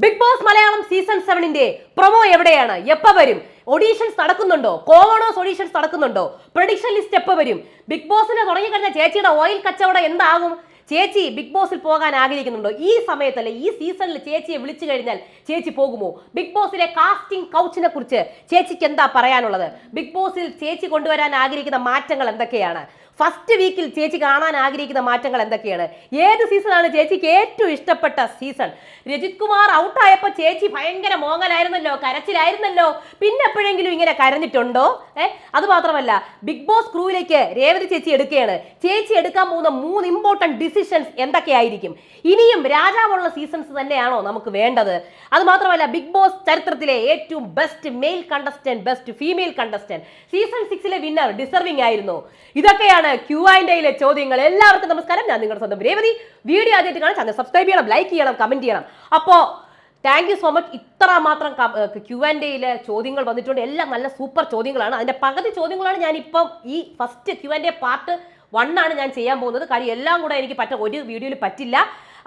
Big boss Malayalam season സെവനിന്റെ promo എവിടെയാണ്? എപ്പ വരും? ഓഡീഷൻസ് നടക്കുന്നുണ്ടോ? കോമണോസ് ഓഡീഷൻസ് നടക്കുന്നുണ്ടോ? പ്രൊഡിക്ഷൻ ലിസ്റ്റ് എപ്പ വരും? ബിഗ് ബോസിന് തുടങ്ങിക്കഴിഞ്ഞ ചേച്ചിയുടെ ഓയിൽ കച്ചവടം എന്താകും? ചേച്ചി ബിഗ് ബോസിൽ പോകാൻ ആഗ്രഹിക്കുന്നുണ്ടോ? ഈ സമയത്തല്ലേ ഈ സീസണിൽ ചേച്ചിയെ വിളിച്ചു കഴിഞ്ഞാൽ ചേച്ചി പോകുമോ? ബിഗ് ബോസിലെ കാസ്റ്റിംഗ് കൗച്ചിനെ കുറിച്ച് ചേച്ചിക്ക് എന്താ പറയാനുള്ളത്? ബിഗ് ബോസിൽ ചേച്ചി കൊണ്ടുവരാൻ ആഗ്രഹിക്കുന്ന മാറ്റങ്ങൾ എന്തൊക്കെയാണ്? ഫസ്റ്റ് വീക്കിൽ ചേച്ചി കാണാൻ ആഗ്രഹിക്കുന്ന മാറ്റങ്ങൾ എന്തൊക്കെയാണ്? ഏത് സീസണാണ് ചേച്ചിക്ക് ഏറ്റവും ഇഷ്ടപ്പെട്ട സീസൺ രജിത് കുമാർ ഔട്ടായപ്പോൾ ചേച്ചി ഭയങ്കര മോങ്ങലായിരുന്നല്ലോ കരച്ചിലായിരുന്നല്ലോ. പിന്നെ എപ്പോഴെങ്കിലും ഇങ്ങനെ കരഞ്ഞിട്ടുണ്ടോ? ഏ? അത് മാത്രമല്ല ബിഗ് ബോസ് ക്രൂവിലേക്ക് രേവതി ചേച്ചി എടുക്കുകയാണ്. ചേച്ചി എടുക്കാൻ പോകുന്ന മൂന്ന് ഇമ്പോർട്ടന്റ് ഡിസിഷൻസ് എന്തൊക്കെയായിരിക്കും? ഇനിയും രാജാവുള്ള സീസൺസ് തന്നെയാണോ നമുക്ക് വേണ്ടത്? അതുമാത്രമല്ല ബിഗ് ബോസ് ചരിത്രത്തിലെ ഏറ്റവും best male contestant best female contestant season സിക്സിലെ winner deserving ആയിരുന്നു. ഇതൊക്കെയാണ് ക്യൂ ആൻഡ് ചോദ്യങ്ങൾ. എല്ലാവർക്കും നമസ്കാരം. ഞാൻ നിങ്ങളുടെ സ്വന്തം രേവതി. വീഡിയോ ആദ്യമായിട്ട് കാണാൻ ചാനൽ സബ്സ്ക്രൈബ് ചെയ്യണം ലൈക്ക് ചെയ്യണം കമന്റ് ചെയ്യണം. അപ്പോ താങ്ക് യു സോ മച്ച് ഇത്ര മാത്രം ക്യൂ ആൻഡ് എയിലെ ചോദ്യങ്ങൾ വന്നിട്ടുണ്ട്. എല്ലാം നല്ല സൂപ്പർ ചോദ്യങ്ങളാണ്. അതിന്റെ പകുതി ചോദ്യങ്ങളാണ് ഞാൻ ഇപ്പം ഈ first Q and A part one ആണ് ഞാൻ ചെയ്യാൻ പോകുന്നത്. കാര്യം എല്ലാം കൂടെ എനിക്ക് പറ്റ ഒരു വീഡിയോയിൽ പറ്റില്ല.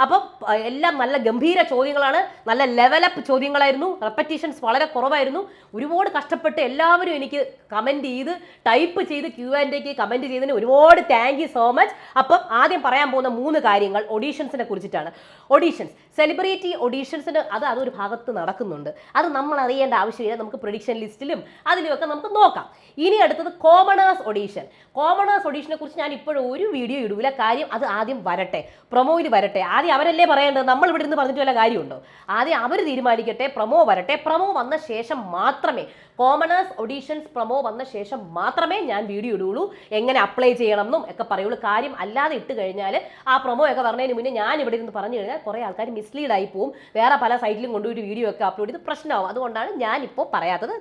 അപ്പം അഹ് എല്ലാം നല്ല ഗംഭീര ചോദ്യങ്ങളാണ്. നല്ല ലെവലപ്പ് ചോദ്യങ്ങളായിരുന്നു. റെപ്പറ്റീഷൻസ് വളരെ കുറവായിരുന്നു. ഒരുപാട് കഷ്ടപ്പെട്ട് എല്ലാവരും എനിക്ക് കമന്റ് ചെയ്ത് ടൈപ്പ് ചെയ്ത് ക്യൂ ആൻഡ് എക്ക് കമന്റ് ചെയ്തതിന് ഒരുപാട് താങ്ക് യു സോ മച്ച് അപ്പം ആദ്യം പറയാൻ പോകുന്ന മൂന്ന് കാര്യങ്ങൾ ഒഡീഷൻസിനെ കുറിച്ചിട്ടാണ്. ഒഡീഷൻസ് സെലിബ്രിറ്റി ഒഡീഷൻസിന് അത് അതൊരു ഭാഗത്ത് നടക്കുന്നുണ്ട്. അത് നമ്മൾ അറിയേണ്ട ആവശ്യമില്ല. നമുക്ക് പ്രൊഡിക്ഷൻ ലിസ്റ്റിലും അതിലുമൊക്കെ നമുക്ക് നോക്കാം. ഇനി അടുത്തത് കോമണേഴ്സ് ഒഡീഷൻ കോമണേഴ്സ് ഒഡീഷനെ കുറിച്ച് ഞാൻ ഇപ്പോഴും ഒരു വീഡിയോ ഇടൂല. കാര്യം അത് ആദ്യം വരട്ടെ. പ്രൊമോയിൽ വരട്ടെ. ആദ്യം അവരല്ലേ പറയേണ്ടത്? നമ്മൾ ഇവിടെ നിന്ന് പറഞ്ഞിട്ട് വല്ല കാര്യമുണ്ടോ? ആദ്യം അവർ തീരുമാനിക്കട്ടെ പ്രമോ വരട്ടെ. പ്രമോ വന്ന ശേഷം മാത്രമേ കോമണേഴ്സ് ഒഡീഷൻസ് പ്രമോ വന്ന ശേഷം മാത്രമേ ഞാൻ വീഡിയോ ഇടുള്ളൂ എങ്ങനെ അപ്ലൈ ചെയ്യണം എന്നും ഒക്കെ പറയുള്ളൂ. കാര്യം അല്ലാതെ ഇട്ട് കഴിഞ്ഞാൽ ആ പ്രൊമോ ഒക്കെ പറഞ്ഞതിന് മുന്നേ ഞാൻ ഇവിടെ നിന്ന് പറഞ്ഞു കഴിഞ്ഞാൽ കുറേ ആൾക്കാർ മിസ്ലീഡ് ആയി പോവും. വേറെ പല സൈറ്റിലും കൊണ്ടുപോയിട്ട് വീഡിയോ ഒക്കെ അപ്ലോഡ് ചെയ്ത് പ്രശ്നമാവും. അതുകൊണ്ടാണ് ഞാൻ ഇപ്പോൾ പറയാത്തത്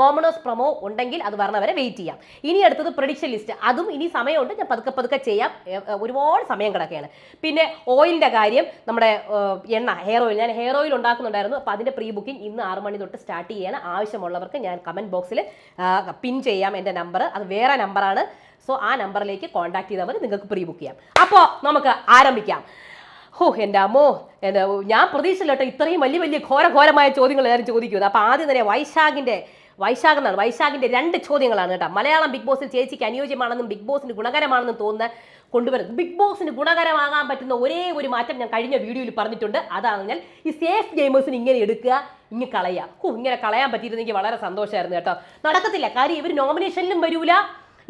കോമണേഴ്സ് പ്രമോ ഉണ്ടെങ്കിൽ അത് വരണവരെ വെയിറ്റ് ചെയ്യാം. ഇനി അടുത്തത് പ്രൊഡിക്ഷൻ ലിസ്റ്റ് അതും ഇനി സമയമുണ്ട്. ഞാൻ പതുക്കെ പതുക്കെ ചെയ്യാം. ഒരുപാട് സമയം കിടക്കുകയാണ്. പിന്നെ ഓയിലിന്റെ കാര്യം നമ്മുടെ എണ്ണ ഹെയർ ഓയിൽ ഞാൻ ഹെയർ ഓയിൽ ഉണ്ടാക്കുന്നുണ്ടായിരുന്നു. അപ്പോൾ അതിന്റെ പ്രീ ബുക്കിംഗ് ഇന്ന് ആറ് മണി തൊട്ട് സ്റ്റാർട്ട് ചെയ്യാൻ ആവശ്യമുള്ളവർക്ക് ഞാൻ കമന്റ് ബോക്സിൽ പിൻ ചെയ്യാം എന്റെ നമ്പർ അത് വേറെ നമ്പറാണ് സോ ആ നമ്പറിലേക്ക് കോൺടാക്ട് ചെയ്താൽ മതി നിങ്ങൾക്ക് പ്രീ ബുക്ക് ചെയ്യാം. അപ്പോൾ നമുക്ക് ആരംഭിക്കാം. ഹോ എന്റെ അമ്മോ ഞാൻ പ്രതീക്ഷയില്ല കേട്ടോ ഇത്രയും വലിയ വലിയ ഘോര ഘോരമായ ചോദ്യങ്ങൾ എല്ലാവരും ചോദിക്കുന്നത്. അപ്പോൾ ആദ്യം തന്നെ വൈശാഖിന്റെ വൈശാഖ് എന്നാണ്. വൈശാഖിന്റെ രണ്ട് ചോദ്യങ്ങളാണ് കേട്ടോ. മലയാളം ബിഗ് ബോസിൽ ചേച്ചിക്ക് അനുയോജ്യമാണെന്നും ബിഗ് ബോസിന് ഗുണകരമാണെന്നും തോന്നുന്ന കൊണ്ടുവരുന്നത്. ബിഗ് ബോസിന് ഗുണകരമാകാൻ പറ്റുന്ന ഒരേ ഒരു മാറ്റം ഞാൻ കഴിഞ്ഞ വീഡിയോയിൽ പറഞ്ഞിട്ടുണ്ട്. അതാണ് ഞാൻ ഈ സേഫ് ഗെയിമേഴ്സിന് ഇങ്ങനെ എടുക്കുക ഇങ്ങനെ കളയുക. ഓ ഇങ്ങനെ കളയാൻ പറ്റിയിരുന്നെങ്കിൽ വളരെ സന്തോഷമായിരുന്നു കേട്ടോ. നടക്കത്തില്ല. കാര്യം ഇവർ നോമിനേഷനിലും വരൂല.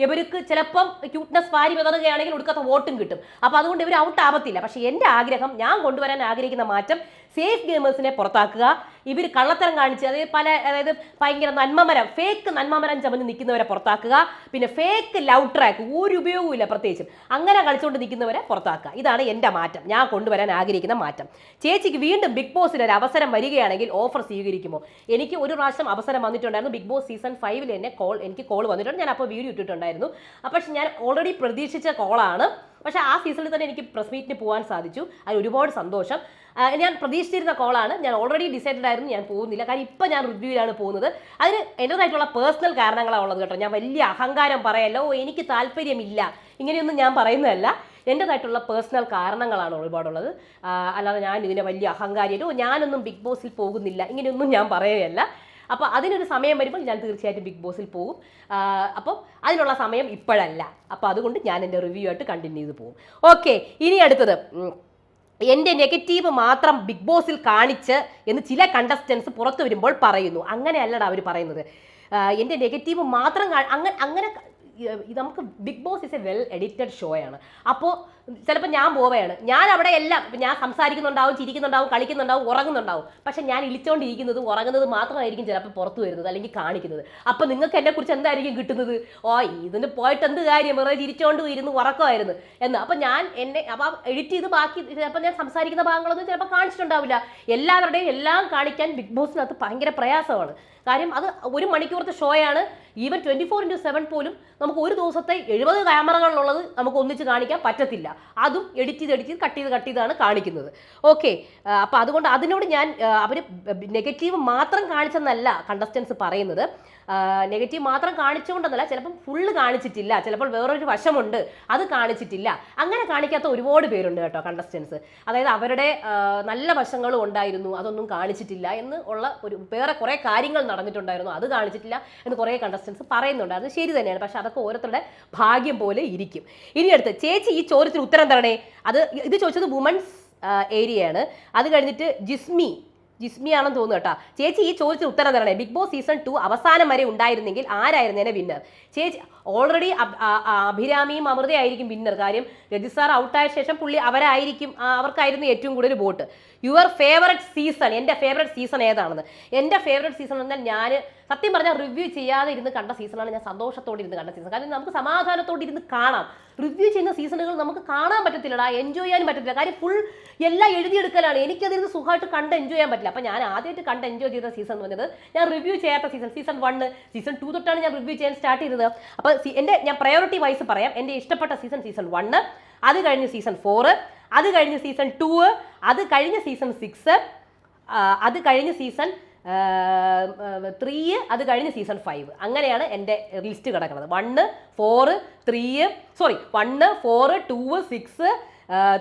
ഇവർക്ക് ചിലപ്പം ക്യൂട്ട്നെസ് വാരി വിതറുകയാണെങ്കിൽ ഒടുക്കത്തെ വോട്ടും കിട്ടും. അപ്പോൾ അതുകൊണ്ട് ഇവർ ഔട്ട് ആവത്തില്ല. പക്ഷേ എന്റെ ആഗ്രഹം ഞാൻ കൊണ്ടുവരാൻ ആഗ്രഹിക്കുന്ന മാറ്റം സേഫ് ഗെയിമേഴ്സിനെ പുറത്താക്കുക. ഇവർ കള്ളത്തരം കാണിച്ച് അതായത് പല അതായത് ഭയങ്കര നന്മമരം ഫേക്ക് നന്മമരം ചമഞ്ഞ് നിൽക്കുന്നവരെ പുറത്താക്കുക. പിന്നെ ഫേക്ക് ലവ് ട്രാക്ക് ഒരു ഉപയോഗവുമില്ല പ്രത്യേകിച്ചും. അങ്ങനെ കളിച്ചുകൊണ്ട് നിൽക്കുന്നവരെ പുറത്താക്കുക. ഇതാണ് എന്റെ മാറ്റം. ഞാൻ കൊണ്ടുവരാൻ ആഗ്രഹിക്കുന്ന മാറ്റം. ചേച്ചിക്ക് വീണ്ടും ബിഗ് ബോസിന് ഒരു അവസരം വരികയാണെങ്കിൽ ഓഫർ സ്വീകരിക്കുമോ? എനിക്ക് ഒരു പ്രാവശ്യം അവസരം വന്നിട്ടുണ്ടായിരുന്നു. ബിഗ് ബോസ് സീസൺ ഫൈവിൽ എന്നെ കോൾ എനിക്ക് കോൾ വന്നിട്ടുണ്ട്. ഞാൻ അപ്പോൾ വീഡിയോ ഇട്ടിട്ടുണ്ടായിരുന്നു പക്ഷേ ഞാൻ ഓൾറെഡി പ്രതീക്ഷിച്ച കോളാണ് പക്ഷേ ആ സീസണിൽ തന്നെ എനിക്ക് പ്രസ് മീറ്റിന് പോകാൻ സാധിച്ചു. അതിൽ ഒരുപാട് സന്തോഷം. ഞാൻ പ്രതീക്ഷിച്ചിരുന്ന കോളാണ്. ഞാൻ ഓൾറെഡി ഡിസൈഡഡ് ആയിരുന്നു ഞാൻ പോകുന്നില്ല. കാരണം ഇപ്പം ഞാൻ റിവ്യൂവിലാണ് പോകുന്നത്. അതിന് എന്റെതായിട്ടുള്ള പേഴ്സണൽ കാരണങ്ങളാണ് ഉള്ളത് കേട്ടോ. ഞാൻ വലിയ അഹങ്കാരം പറയല്ലോ "ഓ, എനിക്ക് താല്പര്യമില്ല. ഇങ്ങനെയൊന്നും ഞാൻ പറയുന്നതല്ല. എന്റെതായിട്ടുള്ള പേഴ്സണൽ കാരണങ്ങളാണ് ഒരുപാടുള്ളത്. അല്ലാതെ ഞാൻ ഇതിനെ വലിയ അഹങ്കാരിയോ ഞാനൊന്നും ബിഗ് ബോസിൽ പോകുന്നില്ല. ഇങ്ങനെയൊന്നും ഞാൻ പറയുകയല്ല. അപ്പോൾ അതിനൊരു സമയം വരുമ്പോൾ ഞാൻ തീർച്ചയായിട്ടും ബിഗ് ബോസിൽ പോകും അപ്പോൾ അതിനുള്ള സമയം ഇപ്പോഴല്ല. അപ്പോൾ അതുകൊണ്ട് ഞാൻ എന്റെ റിവ്യൂ ആയിട്ട് കണ്ടിന്യൂ ചെയ്ത് പോകും ഓക്കെ ഇനി അടുത്തത്. എന്റെ നെഗറ്റീവ് മാത്രം ബിഗ് ബോസിൽ കാണിച്ച് എന്ന് ചില കണ്ടസ്റ്റൻസ് പുറത്തു വരുമ്പോൾ പറയുന്നു. അങ്ങനെയല്ലടാ അവർ പറയുന്നത്. എന്റെ നെഗറ്റീവ് മാത്രം അങ്ങനെ അങ്ങനെ നമുക്ക് Bigg Boss is a well edited ഷോയാണ് അപ്പോൾ ചിലപ്പോൾ ഞാൻ പോവുകയാണ് ഞാൻ അവിടെ എല്ലാം ഇപ്പം ഞാൻ സംസാരിക്കുന്നുണ്ടാവും ചിരിക്കുന്നുണ്ടാവും കളിക്കുന്നുണ്ടാവും ഉറങ്ങുന്നുണ്ടാവും. പക്ഷെ ഞാൻ ഇളിച്ചോണ്ടിരിക്കുന്നത് ഉറങ്ങുന്നത് മാത്രമായിരിക്കും ചിലപ്പോൾ പുറത്തു വരുന്നത് അല്ലെങ്കിൽ കാണിക്കുന്നത്. അപ്പം നിങ്ങൾക്ക് എന്നെക്കുറിച്ച് എന്തായിരിക്കും കിട്ടുന്നത്? ഓ ഇതിന് പോയിട്ട് എന്ത് കാര്യം? വെറുതെ ചിരിച്ചോണ്ട് ഇരുന്ന് ഉറക്കമായിരുന്നു. എന്ന്. അപ്പം ഞാൻ എന്നെ അപ്പം എഡിറ്റ് ചെയ്ത് ബാക്കി ചിലപ്പോൾ ഞാൻ സംസാരിക്കുന്ന ഭാഗങ്ങളൊന്നും ചിലപ്പോൾ കാണിച്ചിട്ടുണ്ടാവില്ല. എല്ലാവരുടെയും എല്ലാം കാണിക്കാൻ ബിഗ് ബോസിനകത്ത് ഭയങ്കര പ്രയാസമാണ്. കാര്യം അത് ഒരു മണിക്കൂറത്തെ ഷോയാണ്. Even twenty four into seven പോലും നമുക്ക് ഒരു ദിവസത്തെ എഴുപത് ക്യാമറകളിലുള്ളത് നമുക്ക് ഒന്നിച്ച് കാണിക്കാൻ പറ്റത്തില്ല. അതും എഡിറ്റ് ചെയ്ത് എഡിറ്റ് ചെയ്ത് കട്ട് ചെയ്ത് കട്ട് ചെയ്താണ് കാണിക്കുന്നത്. ഓക്കെ അപ്പോൾ അതുകൊണ്ട് അതിനോട് ഞാൻ അവർ നെഗറ്റീവ് മാത്രം കാണിച്ചെന്നല്ല കണ്ടസ്റ്റൻസ് പറയുന്നത്. നെഗറ്റീവ് മാത്രം കാണിച്ചുകൊണ്ടെന്നല്ല ചിലപ്പം ഫുള്ള് കാണിച്ചിട്ടില്ല. ചിലപ്പോൾ വേറൊരു വശമുണ്ട് അത് കാണിച്ചിട്ടില്ല. അങ്ങനെ കാണിക്കാത്ത ഒരുപാട് പേരുണ്ട് കേട്ടോ കണ്ടസ്റ്റൻസ് അതായത് അവരുടെ നല്ല വശങ്ങളും ഉണ്ടായിരുന്നു അതൊന്നും കാണിച്ചിട്ടില്ല എന്ന് ഉള്ള ഒരു വേറെ കുറേ കാര്യങ്ങൾ നടന്നിട്ടുണ്ടായിരുന്നു അത് കാണിച്ചിട്ടില്ല എന്ന് കുറേ കണ്ടസ്റ്റൻസ് പറയുന്നുണ്ട്. അത് ശരി തന്നെയാണ് പക്ഷെ അതൊക്കെ ഓരോരുത്തരുടെ ഭാഗ്യം പോലെ ഇരിക്കും. ഇനി അടുത്ത് ചേച്ചി ഈ ചോദ്യത്തിന് ഉത്തരം തരണേ അത് ഇത് ചോദിച്ചത് വുമൻസ് ഏരിയയാണ് അത് കഴിഞ്ഞിട്ട് ജിസ്മി ജിസ്മി ആണെന്ന് തോന്നുന്നു കേട്ടോ. ചേച്ചി ഈ ചോദിച്ച ഉത്തരം തരണേ ബിഗ് ബോസ് സീസൺ ടു അവസാനം വരെ ഉണ്ടായിരുന്നെങ്കിൽ ആരായിരുന്നേനെ വിന്നർ ചേച്ചി ഓൾറെഡി അഭിരാമിയും അമൃതയായിരിക്കും വിന്നർ കാര്യം രജി സാർ ഔട്ടായ ശേഷം പുള്ളി അവരായിരിക്കും അവർക്കായിരുന്നു ഏറ്റവും കൂടുതൽ വോട്ട്. യുവർ ഫേവററ്റ് സീസൺ എന്റെ ഫേവററ്റ് സീസൺ ഏതാണെന്ന്? എന്റെ ഫേവററ്റ് സീസൺ എന്നാൽ ഞാൻ സത്യം പറഞ്ഞാൽ റിവ്യൂ ചെയ്യാതെ ഇരുന്ന് കണ്ട സീസണാണ് ഞാൻ സന്തോഷത്തോടെ ഇരുന്ന് കണ്ട സീസൺ കാരണം നമുക്ക് സമാധാനത്തോടെ ഇരുന്ന് കാണാം. റിവ്യൂ ചെയ്യുന്ന സീസണുകൾ നമുക്ക് കാണാൻ പറ്റത്തില്ലടാ. എൻജോയ് ചെയ്യാൻ പറ്റത്തില്ല. കാര്യം ഫുൾ എല്ലാം എഴുതിയെടുക്കലാണ്. എനിക്കതിരുന്ന് സുഖമായിട്ട് കണ്ട് എൻജോയ് ചെയ്യാൻ പറ്റില്ല. അപ്പം ഞാൻ ആദ്യമായിട്ട് കണ്ട് എൻജോയ് ചെയ്ത സീസൺ എന്ന് പറഞ്ഞത് ഞാൻ റിവ്യൂ ചെയ്യാത്ത season season one season two തൊട്ടാണ് ഞാൻ റിവ്യൂ ചെയ്യാൻ സ്റ്റാർട്ട് ചെയ്തത്. അപ്പോൾ എന്റെ ഞാൻ പ്രയോറിറ്റി വൈസ് പറയാം. എന്റെ ഇഷ്ടപ്പെട്ട സീസൺ സീസൺ വണ്ണ് അത് കഴിഞ്ഞ് സീസൺ ഫോറ് അത് കഴിഞ്ഞ് സീസൺ ടു അത് കഴിഞ്ഞ് സീസൺ സിക്സ് അത് കഴിഞ്ഞ് സീസൺ ത്രീ അത് കഴിഞ്ഞ് സീസൺ ഫൈവ് അങ്ങനെയാണ് എന്റെ ലിസ്റ്റ് കിടക്കുന്നത്. One four three sorry one four two six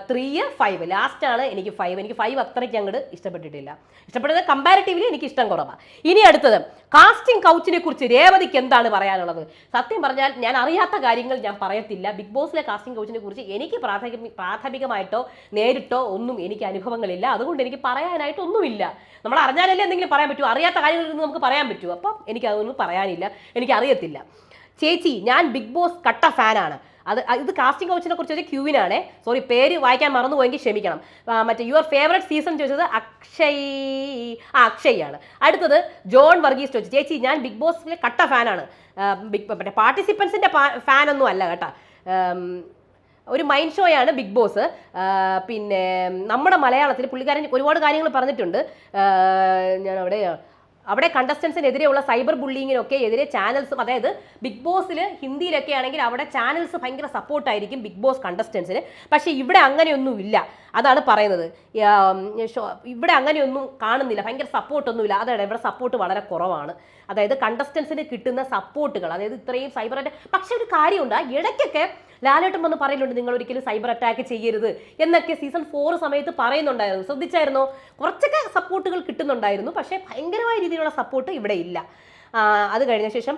three five ആണ് എനിക്ക് ഫൈവ് എനിക്ക് ഫൈവ് അത്രയ്ക്ക് അങ്ങോട്ട് ഇഷ്ടപ്പെട്ടിട്ടില്ല. ഇഷ്ടപ്പെട്ടത് കമ്പാരിറ്റീവ്ലി എനിക്ക് ഇഷ്ടം കുറവാണ് ഇനി അടുത്തത് കാസ്റ്റിംഗ് കൗച്ചിനെ കുറിച്ച് രേവതിക്ക് എന്താണ് പറയാനുള്ളത്? സത്യം പറഞ്ഞാൽ ഞാൻ അറിയാത്ത കാര്യങ്ങൾ ഞാൻ പറയത്തില്ല. ബിഗ് ബോസിലെ കാസ്റ്റിംഗ് കൗച്ചിനെ കുറിച്ച് എനിക്ക് പ്രാഥമിക പ്രാഥമികമായിട്ടോ നേരിട്ടോ ഒന്നും എനിക്ക് അനുഭവങ്ങളില്ല. അതുകൊണ്ട് എനിക്ക് പറയാനായിട്ടൊന്നുമില്ല നമ്മൾ അറിഞ്ഞാലല്ലേ എന്തെങ്കിലും പറയാൻ പറ്റുമോ അറിയാത്ത കാര്യങ്ങളിൽ നമുക്ക് പറയാൻ പറ്റുമോ അപ്പം എനിക്ക് അതൊന്നും പറയാനില്ല. എനിക്ക് അറിയത്തില്ല. ചേച്ചി ഞാൻ ബിഗ് ബോസ് കട്ട ഫാനാണ് അത് ഇത് കാസ്റ്റിംഗ് കൗച്ചിനെ കുറിച്ച് ചോദിച്ചാൽ ക്യൂവിനാണ്. സോറി പേര് വായിക്കാൻ മറന്നുപോയെങ്കിൽ ക്ഷമിക്കണം. മറ്റേ യുവർ ഫേവറേറ്റ് സീസൺ ചോദിച്ചത് അക്ഷയ് ആ അക്ഷയാണ് അടുത്തത് ജോൺ വർഗീസ് ചോദിച്ചു. ചേച്ചി ഞാൻ ബിഗ് ബോസിലെ കട്ട ഫാനാണ്. ബിഗ് മറ്റേ പാർട്ടിസിപ്പൻസിന്റെ ഫാനൊന്നും അല്ല കേട്ടോ. ഒരു മൈൻഡ് ഷോയാണ് ബിഗ് ബോസ് പിന്നെ നമ്മുടെ മലയാളത്തിൽ പുള്ളിക്കാരൻ ഒരുപാട് കാര്യങ്ങൾ പറഞ്ഞിട്ടുണ്ട്. ഞാൻ അവിടെ അവിടെ കണ്ടസ്റ്റൻസിനെതിരെയുള്ള സൈബർ ബുള്ളിങ്ങിനൊക്കെ എതിരെ ചാനൽസും അതായത് ബിഗ് ബോസിൽ ഹിന്ദിയിലൊക്കെ ആണെങ്കിൽ അവിടെ ചാനൽസ് ഭയങ്കര സപ്പോർട്ടായിരിക്കും ബിഗ് ബോസ് കണ്ടസ്റ്റൻസിന് പക്ഷേ ഇവിടെ അങ്ങനെയൊന്നുമില്ല. അതാണ് പറയുന്നത്. ഇവിടെ അങ്ങനെയൊന്നും കാണുന്നില്ല. ഭയങ്കര സപ്പോർട്ടൊന്നുമില്ല. അതാണ് ഇവിടെ സപ്പോർട്ട് വളരെ കുറവാണ്. അതായത് കണ്ടസ്റ്റൻസിന് കിട്ടുന്ന സപ്പോർട്ടുകൾ അതായത് ഇത്രയും സൈബർ അറ്റാക്ക് പക്ഷെ ഒരു കാര്യമുണ്ട്. ഇടയ്ക്കൊക്കെ ലാലേട്ടൻ വന്ന് പറയുന്നുണ്ട് നിങ്ങൾ ഒരിക്കലും സൈബർ അറ്റാക്ക് ചെയ്യരുത് എന്നൊക്കെ സീസൺ ഫോർ സമയത്ത് പറയുന്നുണ്ടായിരുന്നു. ശ്രദ്ധിച്ചായിരുന്നു? കുറച്ചൊക്കെ സപ്പോർട്ടുകൾ കിട്ടുന്നുണ്ടായിരുന്നു. പക്ഷേ ഭയങ്കരമായ രീതിയിലുള്ള സപ്പോർട്ട് ഇവിടെ ഇല്ല. അത് കഴിഞ്ഞ ശേഷം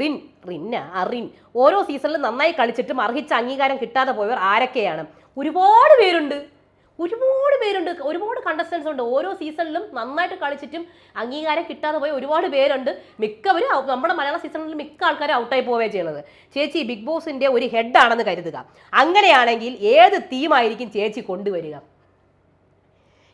റിൻ റിന്ന റിൻ ഓരോ സീസണിലും നന്നായി കളിച്ചിട്ടും അർഹിച്ച അംഗീകാരം കിട്ടാതെ പോയവർ ആരൊക്കെയാണ്? ഒരുപാട് പേരുണ്ട്. ഒരുപാട് പേരുണ്ട്. ഒരുപാട് കണ്ടസ്റ്റൻസ് ഉണ്ട്. ഓരോ സീസണിലും നന്നായിട്ട് കളിച്ചിട്ടും അംഗീകാരം കിട്ടാതെ പോയ ഒരുപാട് പേരുണ്ട്. മിക്കവരും നമ്മുടെ മലയാള സീസണിൽ മിക്ക ആൾക്കാരും ഔട്ടായി പോവുകയാണ് ചെയ്യുന്നത്. ചേച്ചി ബിഗ് ബോസിന്റെ ഒരു ഹെഡ് ആണെന്ന് കരുതുക. അങ്ങനെയാണെങ്കിൽ ഏത് തീമായിരിക്കും ചേച്ചി കൊണ്ടുവരിക?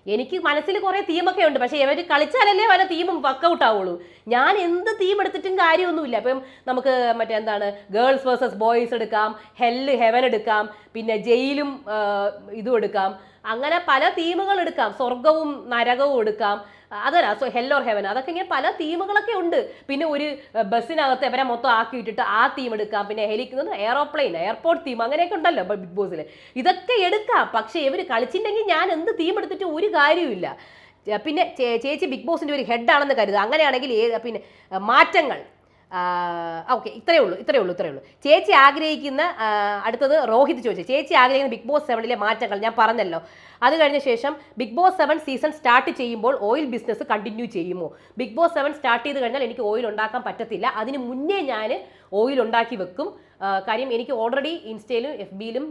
എനിക്ക് മനസ്സിൽ കുറേ തീമൊക്കെ ഉണ്ട്. പക്ഷേ ഇവർ കളിച്ചാലല്ലേ വല്ല തീമും വർക്കൗട്ട് ആവുള്ളൂ. ഞാൻ എന്ത് തീം എടുത്തിട്ടും കാര്യമൊന്നുമില്ല. അപ്പം നമുക്ക് മറ്റേ എന്താണ് ഗേൾസ് വേഴ്സസ് ബോയ്സ് എടുക്കാം ഹെല്ല് ഹെവൻ എടുക്കാം പിന്നെ ജയിലും ഇതും എടുക്കാം. അങ്ങനെ പല തീമുകൾ എടുക്കാം. സ്വർഗവും നരകവും എടുക്കാം. അതല്ല സോ ഹെല്ലോർ ഹെവൻ അതൊക്കെ ഇങ്ങനെ പല തീമുകളൊക്കെ ഉണ്ട്. പിന്നെ ഒരു ബസ്സിനകത്ത് അവരെ മൊത്തം ആക്കി ഇട്ടിട്ട് ആ തീം എടുക്കാം. പിന്നെ ഹെലിക്കുന്നത് എയറോപ്ലെയിൻ എയർപോർട്ട് തീം അങ്ങനെയൊക്കെ ഉണ്ടല്ലോ ബിഗ് ബോസിൽ ഇതൊക്കെ എടുക്കാം. പക്ഷേ ഇവർ കളിച്ചിട്ടുണ്ടെങ്കിൽ ഞാൻ എന്ത് തീം എടുത്തിട്ട് ഒരു കാര്യമില്ല പിന്നെ ചേച്ചി ബിഗ് ബോസിന്റെ ഒരു ഹെഡാണെന്ന് കരുതുക. അങ്ങനെയാണെങ്കിൽ പിന്നെ മാറ്റങ്ങൾ. ഓക്കെ ഇത്രയേ ഉള്ളൂ ഇത്രയേ ഉള്ളൂ ഇത്രയേ ഉള്ളൂ. ചേച്ചി ആഗ്രഹിക്കുന്ന അടുത്തത് രോഹിത് ചോദിച്ചു. ചേച്ചി ആഗ്രഹിക്കുന്ന ബിഗ് ബോസ് സെവനിലെ മാറ്റങ്ങൾ? ഞാൻ പറഞ്ഞല്ലോ. അത് കഴിഞ്ഞ ശേഷം Bigg Boss seven season start ചെയ്യുമ്പോൾ ഓയിൽ ബിസിനസ് കണ്ടിന്യൂ ചെയ്യുമോ? ബിഗ് ബോസ് സെവൻ സ്റ്റാർട്ട് ചെയ്ത് കഴിഞ്ഞാൽ എനിക്ക് ഓയിൽ ഉണ്ടാക്കാൻ പറ്റത്തില്ല. അതിന് മുന്നേ ഞാൻ ഓയിൽ ഉണ്ടാക്കി വെക്കും. കാര്യം എനിക്ക് ഓൾറെഡി ഇൻസ്റ്റയിലും എഫ് ബിയിലും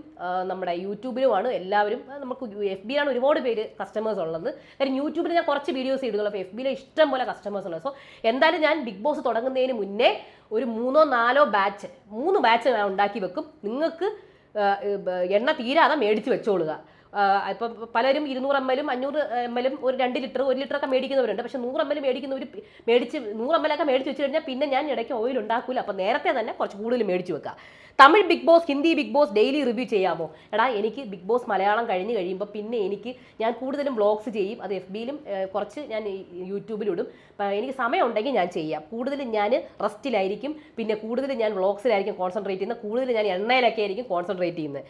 നമ്മുടെ യൂട്യൂബിലുമാണ് എല്ലാവരും നമുക്ക് എഫ് ബിയിലാണ് ഒരുപാട് പേര് കസ്റ്റമേഴ്സ് ഉള്ളത്. കാര്യം യൂട്യൂബിൽ ഞാൻ കുറച്ച് വീഡിയോസ് ഇടുകയുള്ളൂ അപ്പോൾ എഫ് ബിയിലെ ഇഷ്ടം പോലെ കസ്റ്റമേഴ്സ് ഉള്ളത്. സോ എന്തായാലും ഞാൻ ബിഗ് ബോസ് തുടങ്ങുന്നതിന് മുന്നേ ഒരു മൂന്നോ നാലോ ബാച്ച് മൂന്ന് ബാച്ച് ഞാൻ ഉണ്ടാക്കി വെക്കും. നിങ്ങൾക്ക് എണ്ണ തീരാതെ മേടിച്ച് വെച്ചോളുക. ഇപ്പം പലരും ഇരുന്നൂറ് എം എല്ലും അഞ്ഞൂറ് എം എല്ലും ഒരു രണ്ട് ലിറ്റർ ഒരു ലിറ്റർ ഒക്കെ മേടിക്കുന്നവരുണ്ട്. പക്ഷെ നൂറ് എം എൽ മേടിക്കുന്നവർ മേടിച്ച് നൂറ് എം എൽ ഒക്കെ മേടിച്ച് വെച്ച് കഴിഞ്ഞാൽ പിന്നെ ഞാൻ ഇടയ്ക്ക് ഓയിൽ ഉണ്ടാക്കൂല. അപ്പം നേരത്തെ തന്നെ കുറച്ച് കൂടുതൽ മേടിച്ച് വെക്കുക Tamil Bigg Boss Hindi Bigg Boss daily review ചെയ്യാമോ? എടാ എനിക്ക് ബിഗ് ബോസ് മലയാളം കഴിഞ്ഞ് കഴിയുമ്പോൾ പിന്നെ എനിക്ക് ഞാൻ കൂടുതലും വ്ളോഗ്സ് ചെയ്യും. അത് എഫ് ബിയിലും കുറച്ച് ഞാൻ യൂട്യൂബിലും എനിക്ക് സമയം ഉണ്ടെങ്കിൽ ഞാൻ ചെയ്യാം. കൂടുതലും ഞാൻ റെസ്റ്റിലായിരിക്കും. പിന്നെ കൂടുതൽ ഞാൻ വ്ളോഗ്സിലായിരിക്കും കോൺസെൻട്രേറ്റ് ചെയ്യുന്നത്. കൂടുതൽ ഞാൻ എണ്ണയിലൊക്കെ ആയിരിക്കും കോൺസെൻട്രേറ്റ് ചെയ്യുന്നത്.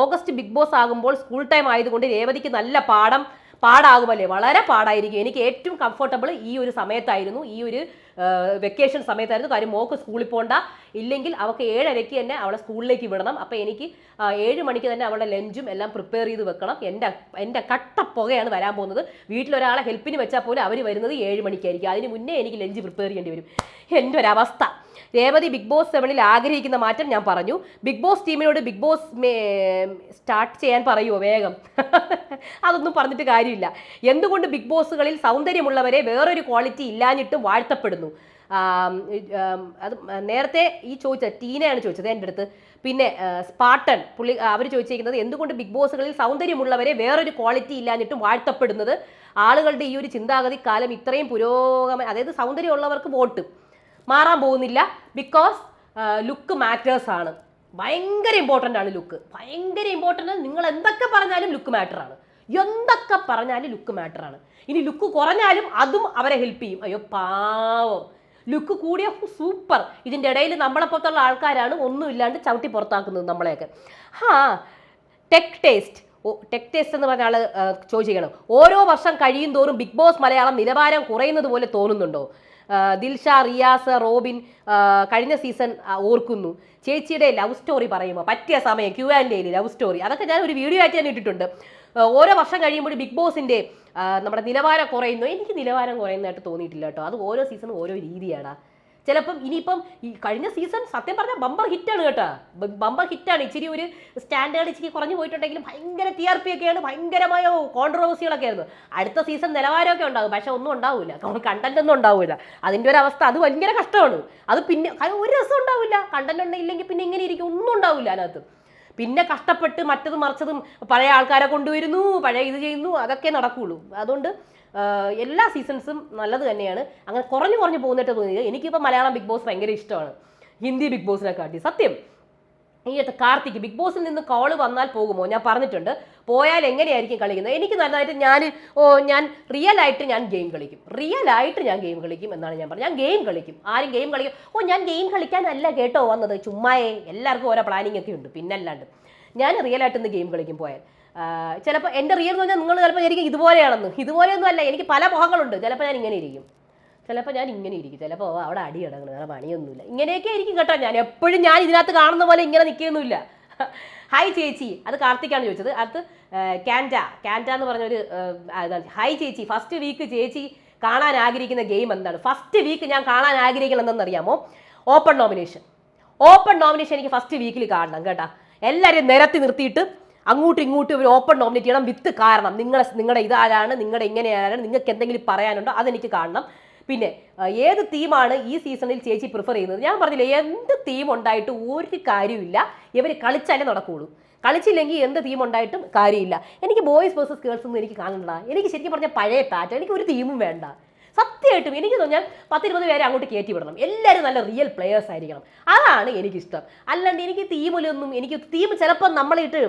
ഓഗസ്റ്റ് ബിഗ് ബോസ് ആകുമ്പോൾ സ്കൂൾ ടൈം ആയതുകൊണ്ട് രേവതിക്ക് നല്ല പാഠം പാടാകുമല്ലേ? വളരെ പാടായിരിക്കും. എനിക്ക് ഏറ്റവും കംഫർട്ടബിൾ ഈ ഒരു സമയത്തായിരുന്നു. ഈ ഒരു വെക്കേഷൻ സമയത്തായിരുന്നു. കാര്യം മോക്ക് സ്കൂളിൽ പോകണ്ട ഇല്ലെങ്കിൽ അവൾക്ക് ഏഴരയ്ക്ക് തന്നെ അവളെ സ്കൂളിലേക്ക് വിടണം. അപ്പോൾ എനിക്ക് ഏഴ് മണിക്ക് തന്നെ അവളുടെ ലഞ്ചും എല്ലാം പ്രിപ്പയർ ചെയ്ത് വെക്കണം. എന്റെ എന്റെ കട്ട പുകയാണ് വരാൻ പോകുന്നത്. വീട്ടിലൊരാളെ ഹെൽപ്പിന് വെച്ചാൽ പോലും അവർ വരുന്നത് ഏഴ് മണിക്കായിരിക്കും. അതിന് മുന്നേ എനിക്ക് ലഞ്ച് പ്രിപ്പയർ ചെയ്യേണ്ടി വരും. എന്റെ ഒരവസ്ഥ രേവതി ബിഗ് ബോസ് സെവനിൽ ആഗ്രഹിക്കുന്ന മാറ്റം ഞാൻ പറഞ്ഞു. ബിഗ് ബോസ് ടീമിനോട് ബിഗ് ബോസ് സ്റ്റാർട്ട് ചെയ്യാൻ പറയുമോ വേഗം? അതൊന്നും പറഞ്ഞിട്ട് കാര്യമില്ല. എന്തുകൊണ്ട് ബിഗ് ബോസുകളിൽ സൗന്ദര്യമുള്ളവരെ വേറൊരു ക്വാളിറ്റി ഇല്ലാഞ്ഞിട്ടും വാഴ്ത്തപ്പെടുന്നു? അത് നേരത്തെ ഈ ചോദിച്ച ടീനയാണ് ചോദിച്ചത് എന്റെ അടുത്ത്. പിന്നെ സ്പാർട്ടൺ പുള്ളി അവർ ചോദിച്ചിരിക്കുന്നത് എന്തുകൊണ്ട് ബിഗ് ബോസുകളിൽ സൗന്ദര്യമുള്ളവരെ വേറൊരു ക്വാളിറ്റി ഇല്ലാഞ്ഞിട്ടും വാഴ്ത്തപ്പെടുന്നത്? ആളുകളുടെ ഈ ഒരു ചിന്താഗതി കാലം ഇത്രയും പുരോഗമ അതായത് സൗന്ദര്യമുള്ളവർക്ക് വോട്ട്. മാറാൻ പോകുന്നില്ല. ബിക്കോസ് ലുക്ക് മാറ്റേഴ്സ് ആണ്. ഭയങ്കര ഇമ്പോർട്ടന്റ് ആണ് ലുക്ക് ഭയങ്കര ഇമ്പോർട്ടന്റ് നിങ്ങൾ എന്തൊക്കെ പറഞ്ഞാലും ലുക്ക് മാറ്റർ ആണ്. എന്തൊക്കെ പറഞ്ഞാലും ലുക്ക് മാറ്റർ ആണ്. ഇനി ലുക്ക് കുറഞ്ഞാലും അതും അവരെ ഹെൽപ്പ് ചെയ്യും. അയ്യോ പാവം. ലുക്ക് കൂടിയ സൂപ്പർ ഇതിന്റെ ഇടയിൽ നമ്മളെപ്പോലത്തുള്ള ആൾക്കാരാണ് ഒന്നും ഇല്ലാണ്ട് ചവിട്ടി പുറത്താക്കുന്നത് നമ്മളെയൊക്കെ. ഹാ ടെക് ടേസ്റ്റ് ഓ ടെക് ടേസ്റ്റ് എന്ന് പറഞ്ഞ ആൾ ഓരോ വർഷം കഴിയും തോറും ബിഗ് ബോസ് മലയാളം നിലവാരം കുറയുന്നത് പോലെ തോന്നുന്നുണ്ടോ? ദിൽഷ റിയാസ് റോബിൻ കഴിഞ്ഞ സീസൺ ഓർക്കുന്നു. ചേച്ചിയുടെ ലവ് സ്റ്റോറി പറയുമ്പോൾ പറ്റിയ സമയം ക്യൂ ആൻഡ് എയിൽ ലവ് സ്റ്റോറി. അതൊക്കെ ഞാൻ ഒരു വീഡിയോ ആയിട്ട് ഞാൻ ഇട്ടിട്ടുണ്ട്. ഓരോ വർഷം കഴിയുമ്പോൾ ബിഗ് ബോസിന്റെ നമ്മുടെ നിലവാരം കുറയുന്നു. എനിക്ക് നിലവാരം കുറയുന്നതായിട്ട് തോന്നിയിട്ടില്ല കേട്ടോ. അത് ഓരോ സീസണും ഓരോ രീതിയാണ് ചിലപ്പം ഇനിയിപ്പം ഈ കഴിഞ്ഞ സീസൺ സത്യം പറഞ്ഞാൽ ബമ്പർ ഹിറ്റാണ് കേട്ടോ. ബമ്പർ ഹിറ്റാണ് ഇച്ചിരി ഒരു സ്റ്റാൻഡേർഡ് ഇച്ചിരി കുറഞ്ഞു പോയിട്ടുണ്ടെങ്കിലും ഭയങ്കര ടി ആർ പി ഒക്കെയാണ് ഭയങ്കരമായ കോൺട്രവേഴ്സികളൊക്കെ ആയിരുന്നു. അടുത്ത സീസൺ നിലവാരമൊക്കെ ഉണ്ടാകും. പക്ഷെ ഒന്നും ഉണ്ടാവില്ല കണ്ടന്റ് ഒന്നും ഉണ്ടാവില്ല അതിന്റെ ഒരു അവസ്ഥ അത് ഭയങ്കര കഷ്ടമാണ്. അത് പിന്നെ ഒരു രസം ഉണ്ടാവില്ല. കണ്ടന്റ് ഉണ്ടെങ്കിൽ പിന്നെ ഇങ്ങനെ ഇരിക്കും. ഒന്നും ഉണ്ടാവില്ല അതിനകത്ത്. പിന്നെ കഷ്ടപ്പെട്ട് മറ്റത് മറിച്ചതും പഴയ ആൾക്കാരെ കൊണ്ടുവരുന്നു പഴയ ഇത് ചെയ്യുന്നു അതൊക്കെ നടക്കുകയുള്ളൂ അതുകൊണ്ട് എല്ലാ സീസൺസും നല്ലത് തന്നെയാണ്. അങ്ങനെ കുറഞ്ഞു കുറഞ്ഞു പോകുന്നിട്ട് തോന്നിയത് എനിക്കിപ്പോൾ മലയാളം ബിഗ് ബോസ് ഭയങ്കര ഇഷ്ടമാണ്. ഹിന്ദി ബിഗ് ബോസിനെ കാട്ടി സത്യം. ഈ കാർത്തിക് ബിഗ് ബോസിൽ നിന്ന് കോൾ വന്നാൽ പോകുമോ? ഞാൻ പറഞ്ഞിട്ടുണ്ട്. പോയാൽ എങ്ങനെയായിരിക്കും കളിക്കുന്നത്? എനിക്ക് നല്ലതായിട്ട് ഞാൻ ഓ ഞാൻ റിയൽ ആയിട്ട് ഞാൻ ഗെയിം കളിക്കും. റിയൽ ആയിട്ട് ഞാൻ ഗെയിം കളിക്കും എന്നാണ് ഞാൻ പറഞ്ഞത്. ഞാൻ ഗെയിം കളിക്കും. ആരും ഗെയിം കളിക്കും. ഓ ഞാൻ ഗെയിം കളിക്കാനല്ല കേട്ടോ വന്നത്. ചുമ്മായേ എല്ലാവർക്കും ഓരോ പ്ലാനിങ് ഒക്കെ ഉണ്ട്. പിന്നല്ലാണ്ട്. ഞാൻ റിയൽ ആയിട്ട് ഇന്ന് ഗെയിം കളിക്കും പോയാൽ. ചിലപ്പോൾ എന്റെ റിയൽ എന്ന് പറഞ്ഞാൽ നിങ്ങൾ ചിലപ്പോൾ എനിക്ക് ഇതുപോലെയാണെന്ന്. ഇതുപോലെയൊന്നും അല്ല എനിക്ക് പല മുഖങ്ങളുണ്ട്. ചിലപ്പോൾ ഞാൻ ഇങ്ങനെ ഇരിക്കും. ചിലപ്പോൾ ഞാൻ ഇങ്ങനെ ഇരിക്കും. ചിലപ്പോൾ അവിടെ അടി കിടക്കണം വേറെ പണിയൊന്നുമില്ല. ഇങ്ങനെയൊക്കെ ആയിരിക്കും കേട്ടോ ഞാൻ. എപ്പോഴും ഞാൻ ഇതിനകത്ത് കാണുന്ന പോലെ ഇങ്ങനെ നിൽക്കുന്നില്ല ഹായ് ചേച്ചി. അത് കാർത്തിക്കാണ് ചോദിച്ചത്. അത് ക്യാന്റ ക്യാന്റ എന്ന് പറഞ്ഞൊരു ഹായ് ചേച്ചി. ഫസ്റ്റ് വീക്ക് ചേച്ചി കാണാൻ ആഗ്രഹിക്കുന്ന ഗെയിം എന്താണ്? ഫസ്റ്റ് വീക്ക് ഞാൻ കാണാൻ ആഗ്രഹിക്കണം എന്തെന്നറിയാമോ ഓപ്പൺ നോമിനേഷൻ ഓപ്പൺ നോമിനേഷൻ എനിക്ക് ഫസ്റ്റ് വീക്കിൽ കാണണം കേട്ടോ. എല്ലാവരെയും നിരത്തി നിർത്തിയിട്ട് അങ്ങോട്ടും ഇങ്ങോട്ടും ഇവർ ഓപ്പൺ നോമിനേറ്റ് ചെയ്യണം വിത്ത് കാരണം. നിങ്ങളെ നിങ്ങളുടെ ഇതാരാണ് നിങ്ങളുടെ ഇങ്ങനെയാണ് നിങ്ങൾക്ക് എന്തെങ്കിലും പറയാനുണ്ടോ അതെനിക്ക് കാണണം. പിന്നെ ഏത് തീമാണ് ഈ സീസണിൽ ചേച്ചി പ്രിഫർ ചെയ്യുന്നത്? ഞാൻ പറഞ്ഞില്ല എന്ത് തീം ഉണ്ടായിട്ട് ഒരു കാര്യമില്ല ഇവർ കളിച്ചാലേ നടക്കുകയുള്ളൂ കളിച്ചില്ലെങ്കിൽ എന്ത് തീം ഉണ്ടായിട്ടും കാര്യമില്ല. എനിക്ക് ബോയ്സ് വേഴ്സസ് ഗേൾസ് ഒന്നും എനിക്ക് കാണണ്ട എനിക്ക് ശരിക്കും പറഞ്ഞാൽ പഴയ പാറ്റേൺ എനിക്ക് ഒരു തീമും വേണ്ട. സത്യമായിട്ടും എനിക്ക് തോന്നിയാൽ പത്തിരുപത് പേരെ അങ്ങോട്ട് കയറ്റി വിടണം എല്ലാവരും നല്ല റിയൽ പ്ലെയേഴ്സ് ആയിരിക്കണം. അതാണ് എനിക്കിഷ്ടം. അല്ലാണ്ട് എനിക്ക് തീമിലൊന്നും എനിക്ക് തീം ചിലപ്പോൾ നമ്മളിട്ട്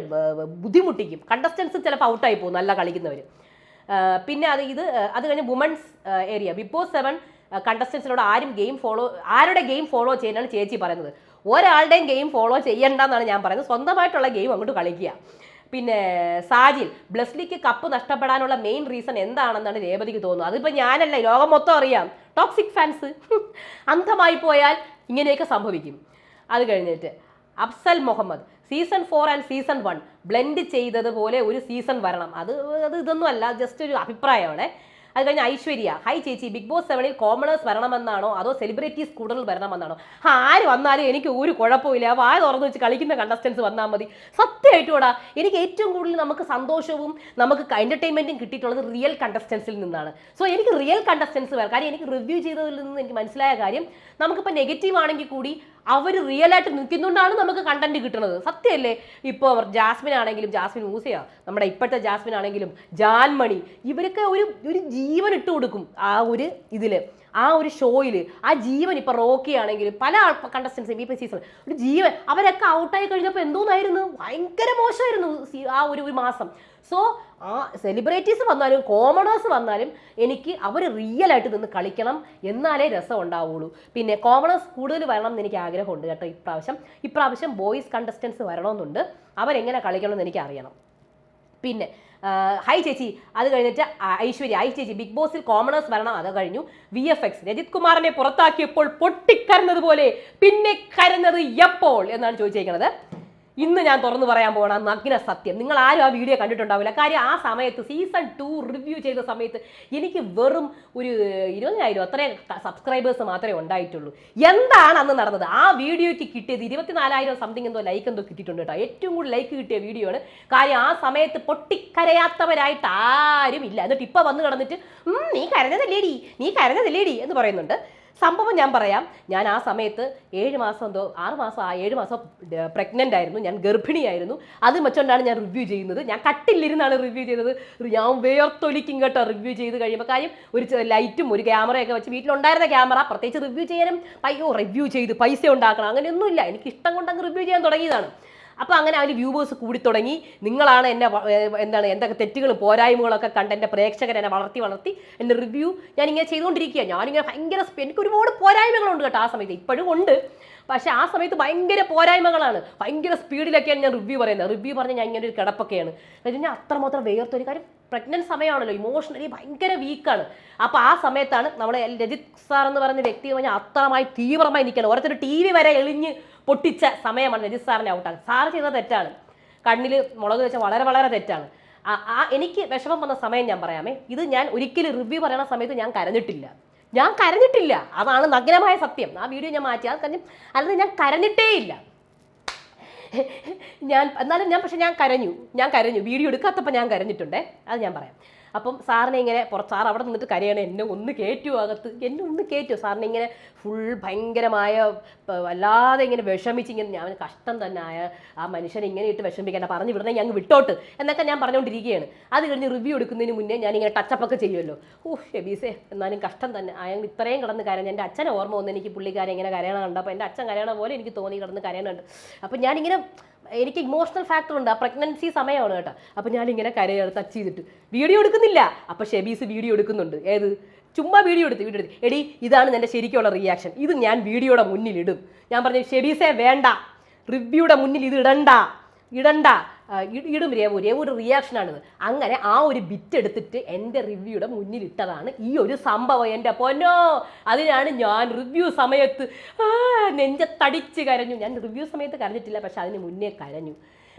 ബുദ്ധിമുട്ടിക്കും. കണ്ടസ്റ്റൻസ് ചിലപ്പോൾ ഔട്ടായി പോകും നല്ല കളിക്കുന്നവർ പിന്നെ അത് ഇത് അത് കഴിഞ്ഞ് വുമൺസ് ഏരിയ ബോസ് സെവൻ കണ്ടസ്റ്റൻസിനോട് ആരും ഗെയിം ഫോളോ ആരുടെ ഗെയിം ഫോളോ ചെയ്യാനാണ് ചേച്ചി പറയുന്നത്. ഒരാളുടെയും ഗെയിം ഫോളോ ചെയ്യണ്ടെന്നാണ് ഞാൻ പറയുന്നത്. സ്വന്തമായിട്ടുള്ള ഗെയിം അങ്ങോട്ട് കളിക്കുക. പിന്നെ സാജിൽ ബ്ലസ്ലിക്ക് കപ്പ് നഷ്ടപ്പെടാനുള്ള മെയിൻ റീസൺ എന്താണെന്നാണ് രേവതിക്ക് തോന്നുന്നത്. അതിപ്പോൾ ഞാനല്ല ലോകം മൊത്തം അറിയാം. ടോക്സിക് ഫാൻസ് അന്ധമായി പോയാൽ ഇങ്ങനെയൊക്കെ സംഭവിക്കും. അത് കഴിഞ്ഞിട്ട് Afsal Muhammad season four and season one blend ചെയ്തതുപോലെ ഒരു സീസൺ വരണം. അത് അത് ഇതൊന്നും അല്ല ജസ്റ്റ് ഒരു അഭിപ്രായമാണ്. അത് കഴിഞ്ഞ് ഐശ്വര്യ. ഹൈ ചേച്ചി ബിഗ് ബോസ് സെവനിൽ കോമണേഴ്സ് വരണമെന്നാണോ? അതോ സെലിബ്രിറ്റീസ് കൂടുതൽ വരണമെന്നാണോ? ആര് വന്നാലും എനിക്ക് ഒരു കുഴപ്പമില്ല. വായ തുറന്നു വെച്ച് കളിക്കുന്ന കണ്ടസ്റ്റൻസ് വന്നാൽ മതി. സത്യമായിട്ടുകൂടാ എനിക്ക് ഏറ്റവും കൂടുതൽ നമുക്ക് സന്തോഷവും നമുക്ക് എന്റർടൈൻമെന്റും കിട്ടിയിട്ടുള്ളത് റിയൽ കണ്ടസ്റ്റൻസിൽ നിന്നാണ്. സോ എനിക്ക് റിയൽ കണ്ടസ്റ്റൻസ് വേണം. കാര്യം എനിക്ക് റിവ്യൂ ചെയ്തതിൽ നിന്ന് എനിക്ക് മനസ്സിലായ കാര്യം നമുക്കിപ്പോൾ നെഗറ്റീവ് ആണെങ്കിൽ കൂടി അവർ റിയൽ ആയിട്ട് നിൽക്കുന്നുകൊണ്ടാണ് നമുക്ക് കണ്ടന്റ് കിട്ടുന്നത് സത്യമല്ലേ? ഇപ്പോൾ ജാസ്മിൻ ആണെങ്കിലും ജാസ്മിൻ മൂസയാ. നമ്മുടെ ഇപ്പോഴത്തെ ജാസ്മിൻ ആണെങ്കിലും ജാൻമണി. ഇവരൊക്കെ ഒരു ഒരു ജീവൻ ഇട്ട് കൊടുക്കും ആ ഒരു ഇതിൽ ആ ഒരു ഷോയിൽ ആ ജീവൻ ഇപ്പൊ റോക്കി ആണെങ്കിലും പല കണ്ടസ്റ്റൻസും ഈ സീസൺ ഒരു ജീവൻ. അവരൊക്കെ ഔട്ടായി കഴിഞ്ഞപ്പോൾ എന്തോന്നായിരുന്നു? ഭയങ്കര മോശമായിരുന്നു ആ ഒരു മാസം. സോ ആ സെലിബ്രിറ്റീസ് വന്നാലും കോമണേഴ്സ് വന്നാലും എനിക്ക് അവർ റിയൽ ആയിട്ട് നിന്ന് കളിക്കണം എന്നാലേ രസം ഉണ്ടാവുള്ളൂ. പിന്നെ കോമണേഴ്സ് കൂടുതൽ വരണം എന്ന് എനിക്ക് ആഗ്രഹമുണ്ട് കേട്ടോ ഇപ്രാവശ്യം. ഇപ്രാവശ്യം ബോയ്സ് കണ്ടസ്റ്റൻസ് വരണമെന്നുണ്ട്. അവരെങ്ങനെ കളിക്കണം എന്ന് എനിക്ക് അറിയണം പിന്നെ ഹൈ ചേച്ചി അത് കഴിഞ്ഞിട്ട് ഐശ്വര്യ ഹൈ ചേച്ചി ബിഗ് ബോസിൽ കോമണേഴ്സ് വരണം അത് കഴിഞ്ഞു. വി എഫ് എക്സ് രജിത് കുമാറിനെ പുറത്താക്കിയപ്പോൾ പൊട്ടിക്കരുന്നത് പോലെ പിന്നെ കരുന്നത് എപ്പോൾ എന്നാണ് ചോദിച്ചേക്കുന്നത് ഇന്ന് ഞാൻ തുറന്നു പറയാൻ പോകണം നഗ്ന സത്യം. നിങ്ങൾ ആരും ആ വീഡിയോ കണ്ടിട്ടുണ്ടാവില്ല. കാര്യം ആ സമയത്ത് സീസൺ ടു റിവ്യൂ ചെയ്ത സമയത്ത് എനിക്ക് വെറും ഒരു ഇരുപതിനായിരം അത്രയും സബ്സ്ക്രൈബേഴ്സ് മാത്രമേ ഉണ്ടായിട്ടുള്ളൂ. എന്താണ് അന്ന് നടന്നത്? ആ വീഡിയോയ്ക്ക് കിട്ടിയത് ഇരുപത്തിനാലായിരം സംതിങ് എന്തോ ലൈക്ക് എന്തോ കിട്ടിയിട്ടുണ്ട് കേട്ടോ. ഏറ്റവും കൂടുതൽ ലൈക്ക് കിട്ടിയ വീഡിയോ ആണ്. കാര്യം ആ സമയത്ത് പൊട്ടിക്കരയാത്തവരായിട്ട് ആരും ഇല്ല എന്നിട്ട് ഇപ്പൊ വന്ന് കിടന്നിട്ട് നീ കരഞ്ഞതല്ലേടി നീ കരഞ്ഞതല്ലേടി എന്ന് പറയുന്നുണ്ട്. സംഭവം ഞാൻ പറയാം. ഞാൻ ആ സമയത്ത് ഏഴ് മാസം എന്തോ ആറ് മാസം ആ ഏഴ് മാസം പ്രഗ്നന്റ് ആയിരുന്നു. ഞാൻ ഗർഭിണിയായിരുന്നു. അത് വെച്ചുകൊണ്ടാണ് ഞാൻ റിവ്യൂ ചെയ്യുന്നത്. ഞാൻ കട്ടില്ലിരുന്നാണ് റിവ്യൂ ചെയ്തത്. ഞാൻ വേർത്തൊലിക്കും കേട്ടോ റിവ്യൂ ചെയ്ത് കഴിയുമ്പോൾ കാര്യം ഒരു ലൈറ്റും ഒരു ക്യാമറയൊക്കെ വെച്ച് വീട്ടിലുണ്ടായിരുന്ന ക്യാമറ പ്രത്യേകിച്ച് റിവ്യൂ ചെയ്യാനും അയ്യോ റിവ്യൂ ചെയ്ത് പൈസ ഉണ്ടാക്കണം അങ്ങനെയൊന്നുമില്ല. എനിക്ക് ഇഷ്ടം കൊണ്ട് അങ്ങ് റിവ്യൂ ചെയ്യാൻ തുടങ്ങിയതാണ്. അപ്പോൾ അങ്ങനെ അതിൽ വ്യൂവേഴ്സ് കൂടി തുടങ്ങി. നിങ്ങളാണ് എന്നെ എന്താണ് എന്തൊക്കെ തെറ്റുകളും പോരായ്മകളൊക്കെ കണ്ട് എന്റെ പ്രേക്ഷകർ എന്നെ വളർത്തി വളർത്തി എന്റെ റിവ്യൂ ഞാൻ ഞാനിങ്ങനെ ചെയ്തുകൊണ്ടിരിക്കുക ഞാനിങ്ങനെ ഭയങ്കര എനിക്ക് ഒരുപാട് പോരായ്മകളുണ്ട് കേട്ടോ ആ സമയത്ത്. ഇപ്പോഴും ഉണ്ട്. പക്ഷെ ആ സമയത്ത് ഭയങ്കര പോരായ്മകളാണ്. ഭയങ്കര സ്പീഡിലൊക്കെയാണ് ഞാൻ റിവ്യൂ പറയുന്നത്. റിവ്യൂ പറഞ്ഞ് ഞാൻ ഇങ്ങനെ ഒരു കിടപ്പൊക്കെയാണ്. കഴിഞ്ഞാൽ അത്രമാത്രം വേർത്തൊരു കാര്യം പ്രഗ്നന്റ് സമയമാണല്ലോ. ഇമോഷണലി ഭയങ്കര വീക്കാണ് അപ്പോൾ ആ സമയത്താണ് നമ്മുടെ രജിത് സാർ എന്ന് പറയുന്ന വ്യക്തി പറഞ്ഞാൽ അത്രമായി തീവ്രമായി നിൽക്കണം. ഓരോരുത്തർ ടി വി വരെ എളിഞ്ഞ് പൊട്ടിച്ച സമയമാണ് രജിത് സാറിനെ ഔട്ടാണ് സാർ ചെയ്ത തെറ്റാണ്. കണ്ണിൽ മുളക് വെച്ച വളരെ വളരെ തെറ്റാണ്. ആ എനിക്ക് വിഷമം വന്ന സമയം ഞാൻ പറയാമേ. ഇത് ഞാൻ ഒരിക്കലും റിവ്യൂ പറയണ സമയത്ത് ഞാൻ കരഞ്ഞിട്ടില്ല. ഞാൻ കരഞ്ഞിട്ടില്ല. അതാണ് നഗ്നമായ സത്യം. ആ വീഡിയോ ഞാൻ മാറ്റി. അത് കാര്യം അല്ലാതെ ഞാൻ കരഞ്ഞിട്ടേ ഇല്ല ഞാൻ എന്നാലും ഞാൻ പക്ഷെ ഞാൻ കരഞ്ഞു. ഞാൻ കരഞ്ഞു. വീഡിയോ എടുക്കാത്തപ്പോൾ ഞാൻ കരഞ്ഞിട്ടുണ്ടേ. അത് ഞാൻ പറയാം. അപ്പം സാറിനെ ഇങ്ങനെ പുറത്ത് സാർ അവിടെ നിന്നിട്ട് കരയാണ് എന്നെ ഒന്ന് കയറ്റു അകത്ത്. എന്നെ ഒന്ന് കയറ്റു സാറിനെ ഇങ്ങനെ ഫുൾ ഭയങ്കരമായ വല്ലാതെ ഇങ്ങനെ വിഷമിച്ച് ഇങ്ങനെ ഞാൻ കഷ്ടം തന്നെ ആയ ആ മനുഷ്യനെ ഇങ്ങനെ ഇട്ട് വിഷമിക്കേണ്ട പറഞ്ഞു വിടണേ ഞങ്ങൾ വിട്ടോട്ട്. എന്നൊക്കെ ഞാൻ പറഞ്ഞുകൊണ്ടിരിക്കുകയാണ് അത് കഴിഞ്ഞ് റിവ്യൂ എടുക്കുന്നതിന് മുന്നേ ഞാൻ ടച്ചപ്പ് ഒക്കെ ചെയ്യുമല്ലോ ഓ ഷെബീസേ എന്നാലും കഷ്ടം തന്നെ. അയാൾ ഇത്രയും കിടന്ന് കാര്യം എന്റെ അച്ഛനെ ഓർമ്മ വന്നു എനിക്ക് പുള്ളിക്കാരെ ഇങ്ങനെ കരയണ കണ്ടപ്പോൾ എന്റെ അച്ഛൻ കരയണ പോലെ എനിക്ക് തോന്നി കിടന്ന് കരയണുണ്ട്. അപ്പം ഞാനിങ്ങനെ എനിക്ക് ഇമോഷണൽ ഫാക്ടർ ഉണ്ട്. ആ പ്രഗ്നൻസി സമയമാണ് കേട്ടോ. അപ്പം ഞാനിങ്ങനെ കരയാണ് ടച്ച് ചെയ്തിട്ട്. വീഡിയോ എടുക്കുന്നില്ല. അപ്പം ഷെബീസ് വീഡിയോ എടുക്കുന്നുണ്ട്. ഏത്? ചുമ്മാ വീഡിയോ എടുത്ത് വീഡിയോ എടുത്ത്. എടി ഇതാണ് എന്റെ ശരിക്കുള്ള റിയാക്ഷൻ ഇത് ഞാൻ വീഡിയോയുടെ മുന്നിൽ ഇടും ഞാൻ പറഞ്ഞു ഷെബീസേ വേണ്ട. റിവ്യൂയുടെ മുന്നിൽ ഇത് ഇടണ്ട. ഇടണ്ട. ഇടും രേവു. രേവു ഒരു റിയാക്ഷനാണിത് അങ്ങനെ ആ ഒരു ബിറ്റ് എടുത്തിട്ട് എന്റെ റിവ്യൂയുടെ മുന്നിൽ ഇട്ടതാണ് ഈ ഒരു സംഭവം എന്റെ പൊന്നോ. അതിനാണ് ഞാൻ റിവ്യൂ സമയത്ത് നെഞ്ചത്തടിച്ച് കരഞ്ഞു. ഞാൻ റിവ്യൂ സമയത്ത് കരഞ്ഞിട്ടില്ല പക്ഷെ അതിന് മുന്നേ കരഞ്ഞു.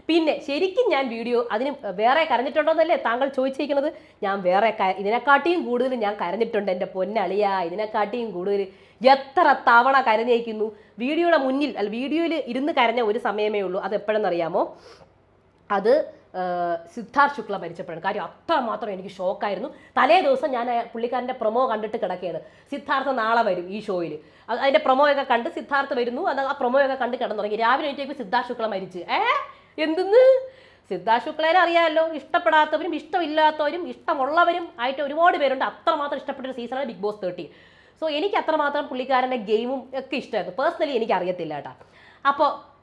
പിന്നെ ശരിക്കും ഞാൻ വീഡിയോ അതിന് വേറെ കരഞ്ഞിട്ടുണ്ടോന്നല്ലേ താങ്കൾ ചോദിച്ചിരിക്കുന്നത്? ഞാൻ വേറെ ഇതിനെക്കാട്ടിയും കൂടുതൽ ഞാൻ കരഞ്ഞിട്ടുണ്ട് എന്റെ പൊന്നളിയ. ഇതിനെക്കാട്ടിയും കൂടുതൽ എത്ര തവണ കരഞ്ഞേക്കുന്നു? വീഡിയോയുടെ മുന്നിൽ അല്ല വീഡിയോയിൽ ഇരുന്ന് കരഞ്ഞ ഒരു സമയമേ ഉള്ളൂ. അത് എപ്പോഴെന്നറിയാമോ അത് സിദ്ധാർത്ഥ് ശുക്ല മരിച്ചപ്പോഴാണ്. കാര്യം അത്രമാത്രം എനിക്ക് ഷോക്കായിരുന്നു. തലേ ദിവസം ഞാൻ പുള്ളിക്കാരന്റെ പ്രൊമോ കണ്ടിട്ട് കിടക്കുകയാണ്. സിദ്ധാർത്ഥ നാളെ വരും ഈ ഷോയിൽ. അതിന്റെ പ്രൊമോയൊക്കെ കണ്ട് സിദ്ധാർത്ഥ വരുന്നു. അത് ആ പ്രൊമോയൊക്കെ കണ്ട് തുടങ്ങി. രാവിലെ എണീറ്റേക്ക് സിദ്ധാർത്ഥ് ശുക്ല മരിച്ച്. ഏ? എന്തെന്ന്? സിദ്ധാർത്ഥ് ശുക്ലേനെ അറിയാമല്ലോ. ഇഷ്ടപ്പെടാത്തവരും ഇഷ്ടമില്ലാത്തവരും ഇഷ്ടമുള്ളവരും ആയിട്ട് ഒരുപാട് പേരുണ്ട്. അത്രമാത്രം ഇഷ്ടപ്പെട്ട ഒരു സീസണാണ് ബിഗ് ബോസ് തേർട്ടി സോ എനിക്ക് അത്രമാത്രം പുള്ളിക്കാരന്റെ ഗെയിമും ഒക്കെ ഇഷ്ടമായിരുന്നു. പേഴ്സണലി എനിക്ക് അറിയത്തില്ല കേട്ടോ. അപ്പോൾ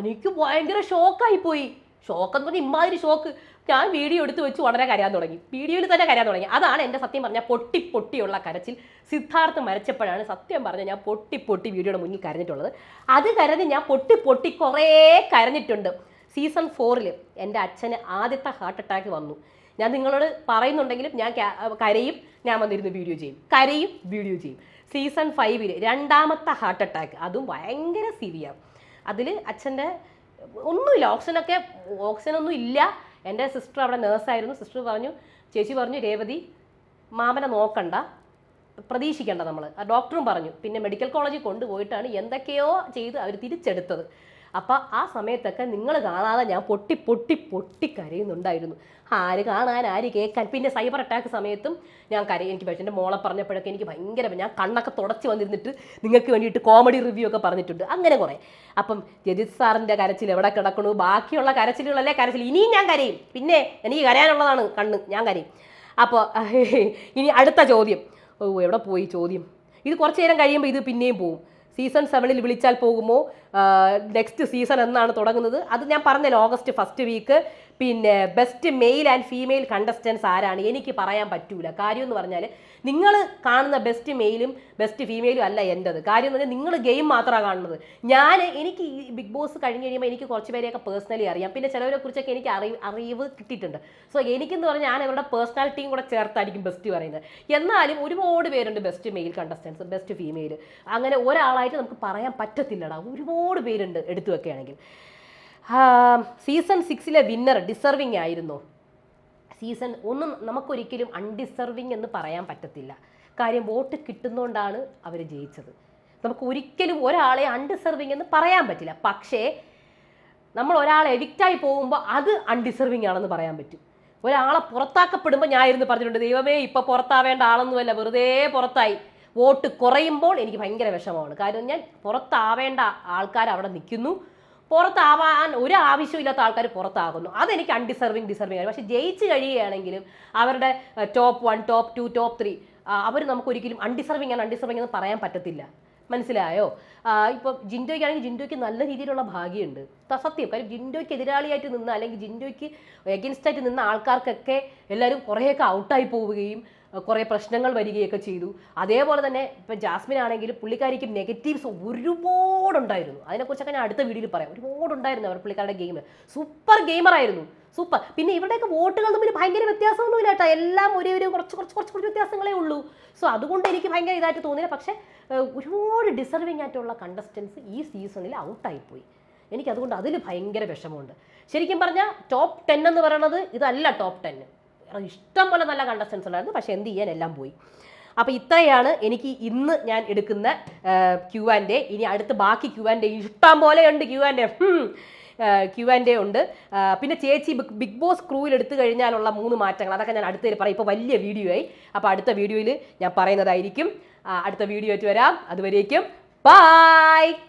എനിക്ക് ഭയങ്കര ഷോക്കായി പോയി. ഷോക്ക് എന്ന് പറഞ്ഞാൽ ഇമാതിരി ഷോക്ക്. ഞാൻ വീഡിയോ എടുത്ത് വെച്ച് വളരെ കരയാൻ തുടങ്ങി. വീഡിയോയിൽ തന്നെ കരയാൻ തുടങ്ങി. അതാണ് എന്റെ സത്യം പറഞ്ഞാൽ പൊട്ടി പൊട്ടിയുള്ള കരച്ചിൽ. സിദ്ധാർത്ഥ് മരച്ചപ്പോഴാണ് സത്യം പറഞ്ഞാൽ ഞാൻ പൊട്ടി പൊട്ടി വീഡിയോയുടെ മുന്നിൽ കരഞ്ഞിട്ടുള്ളത്. അത് കരഞ്ഞ് ഞാൻ പൊട്ടി പൊട്ടി കുറേ കരഞ്ഞിട്ടുണ്ട്. സീസൺ ഫോറിൽ എന്റെ അച്ഛന് ആദ്യത്തെ ഹാർട്ട് അറ്റാക്ക് വന്നു. ഞാൻ നിങ്ങളോട് പറയുന്നുണ്ടെങ്കിലും ഞാൻ കരയും. ഞാൻ വന്നിരുന്ന് വീഡിയോ ചെയ്യും. കരയും വീഡിയോ ചെയ്യും. സീസൺ ഫൈവിൽ രണ്ടാമത്തെ ഹാർട്ട് അറ്റാക്ക്. അതും ഭയങ്കര സിവിയർ. അതിൽ അച്ഛന്റെ ഒന്നുമില്ല ഓക്സിജനൊക്കെ ഓക്സിജനൊന്നും ഇല്ല. എന്റെ സിസ്റ്റർ അവിടെ നേഴ്സായിരുന്നു സിസ്റ്റർ പറഞ്ഞു ചേച്ചി പറഞ്ഞു രേവതി മാമനെ നോക്കണ്ട പ്രതീക്ഷിക്കേണ്ട നമ്മൾ ഡോക്ടറും പറഞ്ഞു പിന്നെ മെഡിക്കൽ കോളേജിൽ കൊണ്ടുപോയിട്ടാണ് എന്തൊക്കെയോ ചെയ്ത് അവർ തിരിച്ചെടുത്തത്. അപ്പം ആ സമയത്തൊക്കെ നിങ്ങൾ കാണാതെ ഞാൻ പൊട്ടി പൊട്ടി പൊട്ടി കരയുന്നുണ്ടായിരുന്നു. ആര് കാണാൻ ആര് കേൾക്കാൻ. പിന്നെ സൈബർ അറ്റാക്ക് സമയത്തും ഞാൻ കരയും. എനിക്ക് പക്ഷേ എന്റെ മോളെ പറഞ്ഞപ്പോഴൊക്കെ എനിക്ക് ഭയങ്കര ഞാൻ കണ്ണൊക്കെ തുടച്ച് വന്നിരുന്നിട്ട് നിങ്ങൾക്ക് വേണ്ടിയിട്ട് കോമഡി റിവ്യൂ ഒക്കെ പറഞ്ഞിട്ടുണ്ട്. അങ്ങനെ കുറേ. അപ്പം ജജിത് സാറിന്റെ കരച്ചിൽ എവിടെ കിടക്കണു? ബാക്കിയുള്ള കരച്ചിലുകളല്ലേ കരച്ചിൽ. ഇനിയും ഞാൻ കരയും. പിന്നെ എനിക്ക് കരയാനുള്ളതാണ് കണ്ണ്. ഞാൻ കരയും. അപ്പോൾ ഇനി അടുത്ത ചോദ്യം. ഓ എവിടെ പോയി ചോദ്യം? ഇത് കുറച്ച് നേരം കഴിയുമ്പോൾ ഇത് പിന്നെയും പോവും. സീസൺ സെവനിൽ വിളിച്ചാൽ പോകുമോ? നെക്സ്റ്റ് സീസൺ എന്നാണ് തുടങ്ങുന്നത്. അത് ഞാൻ പറഞ്ഞല്ലോ ഓഗസ്റ്റ് ഫസ്റ്റ് വീക്ക്. പിന്നെ best male and female contestants ആരാണ്? എനിക്ക് പറയാൻ പറ്റൂല. കാര്യം എന്ന് പറഞ്ഞാൽ നിങ്ങൾ കാണുന്ന ബെസ്റ്റ് മെയിലും ബെസ്റ്റ് ഫീമെയിലും അല്ല എന്റെത് കാര്യം എന്ന് പറഞ്ഞാൽ നിങ്ങൾ ഗെയിം മാത്രമാണ് കാണുന്നത്. ഞാൻ എനിക്ക് ഈ ബിഗ് ബോസ് കഴിഞ്ഞ് കഴിയുമ്പോൾ എനിക്ക് കുറച്ച് പേരെയൊക്കെ പേഴ്സണലി അറിയാം. പിന്നെ ചിലവരെ കുറിച്ചൊക്കെ എനിക്ക് അറിവ് അറിവ് കിട്ടിയിട്ടുണ്ട്. സോ എനിക്കെന്ന് പറഞ്ഞാൽ ഞാൻ അവരുടെ പേഴ്സണാലിറ്റിയും കൂടെ ചേർത്തായിരിക്കും ബെസ്റ്റ് പറയുന്നത്. എന്നാലും ഒരുപാട് പേരുണ്ട് best male contestants best female അങ്ങനെ ഒരാളായിട്ട് നമുക്ക് പറയാൻ പറ്റത്തില്ലടാ. ഒരുപാട് പേരുണ്ട് എടുത്തു വെക്കുകയാണെങ്കിൽ. സീസൺ സിക്സിലെ വിന്നർ ഡിസർവിങ് ആയിരുന്നു. സീസൺ ഒന്നും നമുക്കൊരിക്കലും അൺഡിസർവിങ് എന്ന് പറയാൻ പറ്റത്തില്ല. കാര്യം വോട്ട് കിട്ടുന്നതുകൊണ്ടാണ് അവർ ജയിച്ചത്. നമുക്ക് ഒരിക്കലും ഒരാളെ അൺഡിസർവിങ് എന്ന് പറയാൻ പറ്റില്ല. പക്ഷേ നമ്മൾ ഒരാളെ എവിക്റ്റായി പോകുമ്പോൾ അത് അൺഡിസർവിങ് ആണെന്ന് പറയാൻ പറ്റും. ഒരാളെ പുറത്താക്കപ്പെടുമ്പോൾ ഞാൻ ഇരുന്ന് പറഞ്ഞിട്ടുണ്ട് ദൈവമേ ഇപ്പോൾ പുറത്താവേണ്ട ആളൊന്നുമല്ല വെറുതെ പുറത്തായി. വോട്ട് കുറയുമ്പോൾ എനിക്ക് ഭയങ്കര വിഷമമാണ്. കാര്യം ഞാൻ പുറത്താവേണ്ട ആൾക്കാർ അവിടെ നിൽക്കുന്നു. പുറത്താവാൻ ഒരു ആവശ്യമില്ലാത്ത ആൾക്കാർ പുറത്താകുന്നു. അതെനിക്ക് അൺഡിസർവിങ് ഡിസർവിങ് ആണ് പക്ഷേ ജയിച്ച് കഴിയുകയാണെങ്കിലും അവരുടെ top one top two top three അവർ നമുക്ക് ഒരിക്കലും അൺഡിസർവിങ് ആണ് അൺഡിസർവിങ് എന്ന് പറയാൻ പറ്റത്തില്ല. മനസ്സിലായോ? ഇപ്പോൾ ജിൻഡോയ്ക്കാണെങ്കിൽ ജിൻഡോയ്ക്ക് നല്ല രീതിയിലുള്ള ഭാഗ്യമുണ്ട്. സത്യം. കാര്യം ജിൻഡോയ്ക്ക് എതിരാളിയായിട്ട് നിന്ന് അല്ലെങ്കിൽ ജിൻഡോയ്ക്ക് എഗൻസ്റ്റായിട്ട് നിന്ന ആൾക്കാർക്കൊക്കെ എല്ലാവരും കുറേയൊക്കെ ഔട്ടായി പോവുകയും കുറേ പ്രശ്നങ്ങൾ വരികയൊക്കെ ചെയ്തു. അതേപോലെ തന്നെ ഇപ്പം ജാസ്മിൻ ആണെങ്കിലും പുള്ളിക്കാരിക്ക് നെഗറ്റീവ്സ് ഒരുപാടുണ്ടായിരുന്നു. അതിനെക്കുറിച്ചൊക്കെ ഞാൻ അടുത്ത വീഡിയോയിൽ പറയാം. ഒരുപാടുണ്ടായിരുന്നു അവർ പുള്ളിക്കാരുടെ ഗെയിം സൂപ്പർ ഗെയിമറായിരുന്നു സൂപ്പർ പിന്നെ ഇവിടെയൊക്കെ വോട്ടുകൾ തമ്മിൽ ഭയങ്കര വ്യത്യാസമൊന്നുമില്ല കേട്ടോ. എല്ലാം ഒരേ ഒരു കുറച്ച് കുറച്ച് കുറച്ച് കുറച്ച് വ്യത്യാസങ്ങളേ ഉള്ളൂ. സോ അതുകൊണ്ട് എനിക്ക് ഭയങ്കര ഇതായിട്ട് തോന്നിയില്ല. പക്ഷേ ഒരുപാട് ഡിസർവിങ് ആയിട്ടുള്ള കണ്ടസ്റ്റൻസ് ഈ സീസണിൽ ഔട്ടായിപ്പോയി എനിക്ക് അതുകൊണ്ട് അതിൽ ഭയങ്കര വിഷമമുണ്ട്. ശരിക്കും പറഞ്ഞാൽ ടോപ്പ് ടെൻ എന്ന് പറയുന്നത് ഇതല്ല ടോപ്പ് ടെൻ ഇഷ്ടം പോലെ നല്ല കണ്ടസ്റ്റൻസ് ഉണ്ടായിരുന്നു. പക്ഷേ എന്ത് ചെയ്യാൻ എല്ലാം പോയി. അപ്പോൾ ഇത്രയാണ് എനിക്ക് ഇന്ന് ഞാൻ എടുക്കുന്ന ക്യൂ ആൻഡ് ഇനി അടുത്ത് ബാക്കി ക്യൂ ആൻഡ് ഇഷ്ടം പോലെ ഉണ്ട് ക്യൂ ആൻഡ് ക്യൂ ആൻഡ് ഉണ്ട്. പിന്നെ ചേച്ചി ബിഗ് ബോസ് ക്രൂവിൽ എടുത്തു കഴിഞ്ഞാലുള്ള മൂന്ന് മാറ്റങ്ങൾ. അതൊക്കെ ഞാൻ അടുത്ത പറയും. ഇപ്പോൾ വലിയ വീഡിയോ ആയി. അപ്പോൾ അടുത്ത വീഡിയോയിൽ ഞാൻ പറയുന്നതായിരിക്കും. അടുത്ത വീഡിയോ ആയിട്ട് വരാം. അതുവരേക്കും ബായ്